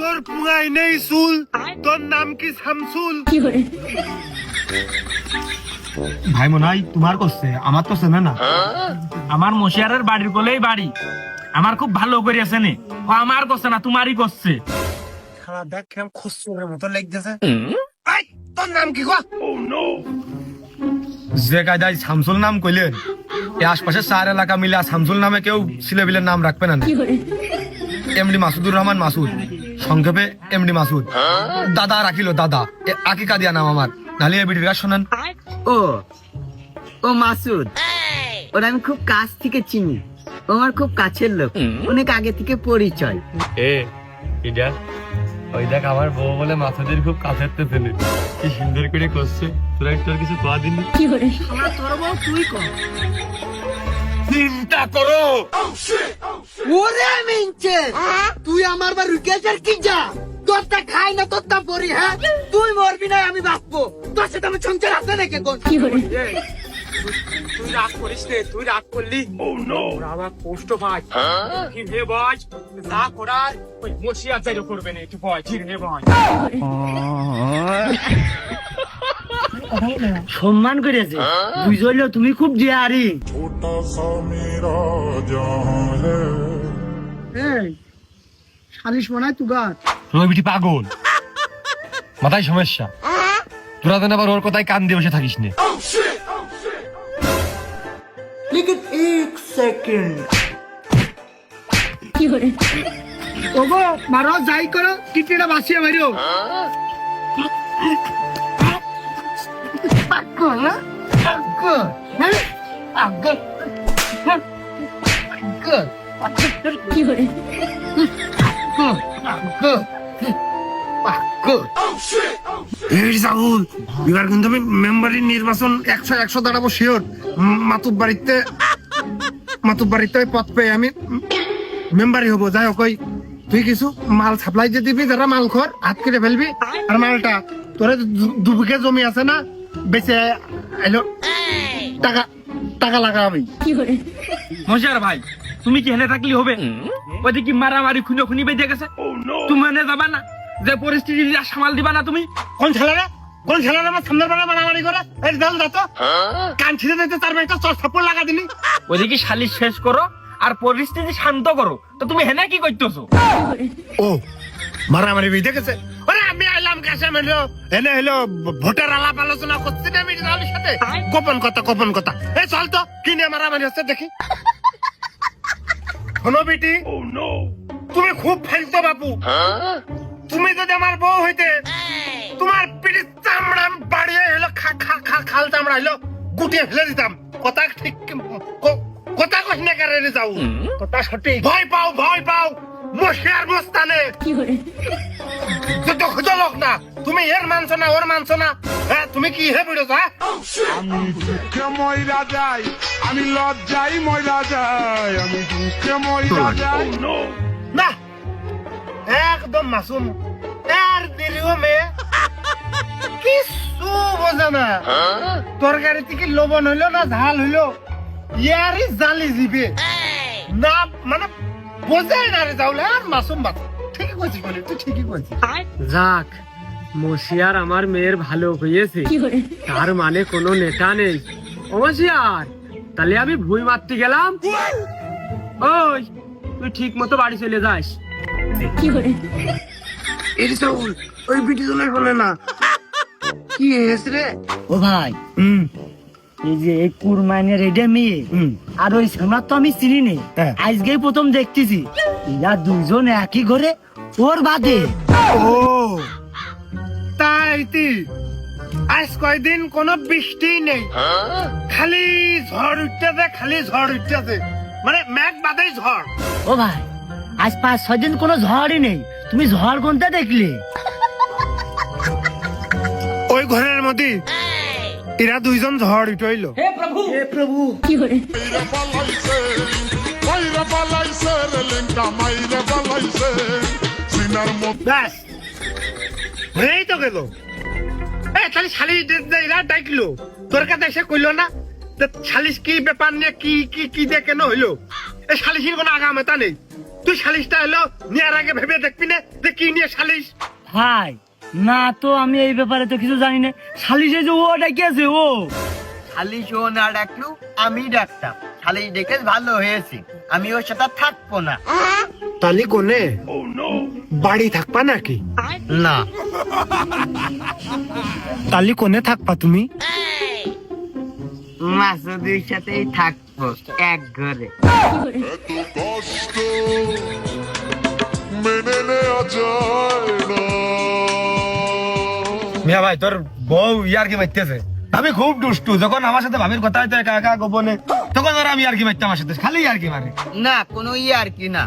তোর পুঙাই নেই চুল তোর নাম কি শামসুল? ভাই মনে হয় তোমার করছে আমার তো চেনে না। আমার মশিয়ারের বাড়ির কোলেই বাড়ি। আমার খুব ভালো করিয়াছে নে ও আমার করছে না তোমারই করছে খারাপ দেখ কেমন খসুরের মতো লেগতেছে। তোর নাম কি গো? যে কায়দায় শামসুল নাম কইলেন এই আশপাশের চার এলাকা মিলে শামসুল নামে কেউ ছেলেবিলের নাম রাখবে না এমডি মাসুদুর রহমান মাসুদ। সংক্ষেপে এমডি মাসুদ। দাদা রাখিল দাদা। এ আকিকা দিয়া নাম আমার। নালি এ বিডির গাছ শোনেন। ও ও মাসুদ। ওরা আমি খুব কাছ থেকে চিনি। ও আমার খুব কাছের লোক। অনেক আগে থেকে পরিচয়। এ এটা ওই দেখ আমার বউ বলে মাথাদের খুব কাছের তো ছেলে কি সুন্দর করে করছে তোরা একটু আর কিছু কোয়া দিনি তোর বউ তুই কর। চিন্তা করো। ওরে মিনছে তুই আমার বার রুকেছার কি যা? তোরটা খাই না তোরটা পরি হ্যাঁ? তুই মরবি না আমি বাঁচবো। তোর সাথে আমি সংসার আছে নাকি কোন তুই রাগ করিস রে তুই রাগ করলি। ও নো আমার কষ্ট ভাই ঠিক হে ভাই না করার ওই মশিয়ার যাইরো করবে না একটু ভয় ঠিক হে ভাই সম্মান করেছে। বুঝলো তুমি খুব জিয়ারি সালিশ মনে হয় তুগার পাগল। মাথায় সমস্যা। তোরা তো আবার ওর কথায় কান দিয়ে বসে থাকিস নে। ওগো মারো যাই করো কিটনিটা বাঁচিয়ে মারিও। এই রাহুল এবার কিন্তু আমি মেম্বারি নির্বাচন একশো একশো দাঁড়াবো শিওর মাতুব বাড়িতে মাতুব বাড়িতে পথ পেয়ে আমি মেম্বারি হব। যাই হোক ওই তুই কিছু মাল সাপ্লাই দিয়ে দিবি যারা মাল খর হাত কেটে ফেলবি। আর মালটা তোর দুবিকে জমি আছে না বেঁচে এলো। টাকা টাকা লাগাবি মশিয়ার ভাই তুমি কি হেনে থাকলি হবে? ওইদিকে কি মারামারি খুনো খুনি বেঁধে গেছে? তুমি হেনে যাবা না? যে পরিস্থিতি সামাল দিবা না তুমি? কোন ছেলেরা? কোন ছেলেরা আমার সামনের বেলা মারামারি করে? এই দল দাও তো। কান ছিঁড়ে দিতে তার একটা চর থাপ্পড় লাগা দিলি। ওইদিকে শালিশ শেষ করো? আর পরিস্থিতি শান্ত করো। তো তুমি হেনে কি করতেছো? ও মারামারি বেঁধে গেছে। আমি আইলাম কাছে মেলো এনে হলো ভোটের আলাপ আলোচনা করছি না আমি রাহুলের সাথে। গোপন কথা গোপন কথা। এই চল তো কি নিয়ে মারামারি হচ্ছে দেখি। শোনো বিটি। তুমি খুব ফেলতো বাপু। তুমি যদি আমার বউ হইতে তোমার পিঠে চামড়া বাড়িয়ে হলো খা খা খা খাল চামড়া হইল গুটিয়ে ফেলে দিতাম। কথা ঠিক ক- কথা কই না কারে যাও কথা সঠিক। ভয় পাও ভয় পাও। মশিয়ার মস্তানে খুঁজো লোক না। তুমি এর মানছো না ওর মানছো না। হ্যাঁ তুমি কি হে বুড়ো হ্যাঁ আমি দুঃখে ময়রা যাই আমি লজ্জাই ময়রা যাই আমি দুঃখে ময়রা যাই। না! একদম মাসুম। আর দেরিও মেয়ে কিছু বোঝে না। তরকারি থেকে লবণ হইল না ঝাল হইল ইয়ারই জালি জিবে না মানে বোঝাই না রে যাওলে আর মাসুম বাত ঠিকই কইছিস বলি তুই ঠিকই কইছিস। যাক মশিয়ার আমার মেয়ের ভালো হয়েছে। তার মানে কোনো নেতা নেই। ও মশিয়ার তাহলে আমি ভুই মারতে গেলাম। ওই তুই ঠিক মতো বাড়ি চলে যাস। ওই বিটি জনের বলে না। কি হয়েছে রে? ও ভাই হুম। এই যে এই কুরমানের এটা মেয়ে আর ওই তো আমি চিনি নে হ্যাঁ। আজকেই প্রথম দেখতেছি। এরা দুজন একই ঘরে ওর বাদে। ও তাই তি। আজ কয়দিন কোনো বৃষ্টি নেই। খালি ঝড় উঠতেছে খালি ঝড় উঠতেছে। মানে মেঘ বাদেই ঝড়। ও ভাই আজ পাঁচ ছয় দিন কোনো ঝড়ই নেই। তুমি ঝড় কোনটা দেখলে? ওই ঘরের মধ্যে এরা দুইজন ঝড় উঠাইল। মাইরে পালাইছে মাইরে পালাইছে রে লেঙ্কা মাইরে পালাইছে সিনার মধ্যে ব্যাস। হয়েই তো গেল। এ তাহলে শালিশ এরা ডাকলো। তোর কাছে এসে কইলো না শালিশ কি ব্যাপার নিয়ে কি কি কি দিয়ে কেন হইল? এই শালিশের কোনো আগাম এটা নেই। তুই সালিশটা হলো নেওয়ার আগে ভেবে দেখবি না যে কি নিয়ে সালিশ ভাই না তো আমি এই ব্যাপারে তো কিছু জানি না। সালিশে যে ও কি আছে ও? খালি ও না ডাকলু আমি ডাকতাম। খালি ডেকে ভালো হয়েছে আমি ওর সাথে থাকব না। তালি কোনে? বাড়ি থাকবা নাকি? না। তালি কোনে থাকবা তুমি? মাসুদের সাথেই থাকব এক ঘরে। মেনে নেওয়া যায় না। মিয়া ভাই, তোর বউ ইয়ার কি মাইতেছে? আমি খুব দুষ্টু, যখন আমার সাথে ভাবির কথা হইতো, একা একা গোপনে তখন ওরা আমি আর কি মারতাম আমার সাথে? খালি আর কি মারে? না, কোনো ইয়ার আর কি না।